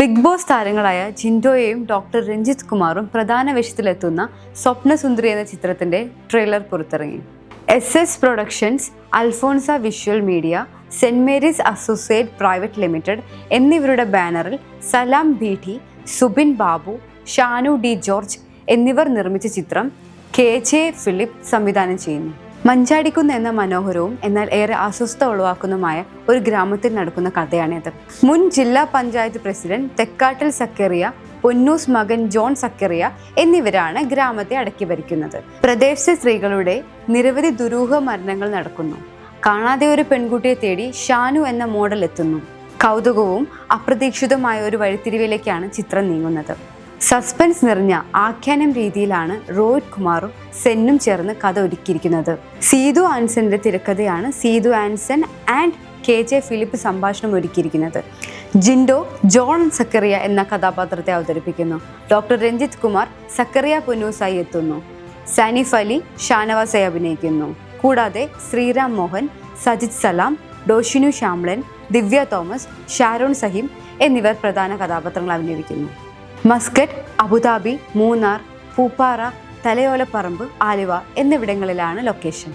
Big boss താരങ്ങളായ ജിൻഡോയെയും doctor Ranjith കുമാറും പ്രധാന വേഷത്തിലെത്തുന്ന സ്വപ്നസുന്ദരി എന്ന ചിത്രത്തിന്റെ ട്രെയിലർ പുറത്തിറങ്ങി. S S productions Alphonsa visual media Saint Mary's associate private limited എന്നിവരുടെ ബാനറിൽ സലാം ബീഠി സുബിൻ ബാബു ഷാനു ഡി ജോർജ് എന്നിവർ നിർമ്മിച്ച ചിത്രം കെ ജെ ഫിലിപ്പ് സംവിധാനം ചെയ്യുന്നു. മഞ്ചാടിക്കുന്ന് എന്ന മനോഹരവും എന്നാൽ ഏറെ അസ്വസ്ഥ ഉളവാക്കുന്നതുമായ ഒരു ഗ്രാമത്തിൽ നടക്കുന്ന കഥയാണിത്. മുൻ ജില്ലാ പഞ്ചായത്ത് പ്രസിഡന്റ് തെക്കാട്ടിൽ സക്കേറിയ പൊന്നൂസ് മകൻ ജോൺ സക്കറിയ എന്നിവരാണ് ഗ്രാമത്തെ അടക്കി ഭരിക്കുന്നത് പ്രദേശത്തെ സ്ത്രീകളുടെ നിരവധി ദുരൂഹ മരണങ്ങൾ നടക്കുന്നു. കാണാതെ ഒരു പെൺകുട്ടിയെ തേടി ഷാനു എന്ന മോഡൽ എത്തുന്നു. കൗതുകവും അപ്രതീക്ഷിതമായ ഒരു വഴിത്തിരിവിലേക്കാണ് ചിത്രം നീങ്ങുന്നത്. സസ്പെൻസ് നിറഞ്ഞ ആഖ്യാനം രീതിയിലാണ് റോഹിത് കുമാറും സെന്നും ചേർന്ന് കഥ ഒരുക്കിയിരിക്കുന്നത്. സീതു ആൻസന്റെ തിരക്കഥയാണ് Seethu Anson and K J Philip സംഭാഷണം ഒരുക്കിയിരിക്കുന്നത്. ജിൻഡോ ജോൺ സക്കറിയ എന്ന കഥാപാത്രത്തെ അവതരിപ്പിക്കുന്നു. ഡോക്ടർ രഞ്ജിത്ത് കുമാർ സക്കറിയ പുനൂസായി എത്തുന്നു. സാനിഫ് അലി ഷാനവാസായി അഭിനയിക്കുന്നു. കൂടാതെ ശ്രീറാം മോഹൻ സജിത് സലാം ഡോഷിനു ശ്യാംളൻ ദിവ്യ തോമസ് ഷാരോൺ സഹിം എന്നിവർ പ്രധാന കഥാപാത്രങ്ങൾ അഭിനയിക്കുന്നു. Muscat Abu Dhabi Munnar Pooppara Thalayolaparambu Aluva എന്നിവിടങ്ങളിലാണ് ലൊക്കേഷൻ.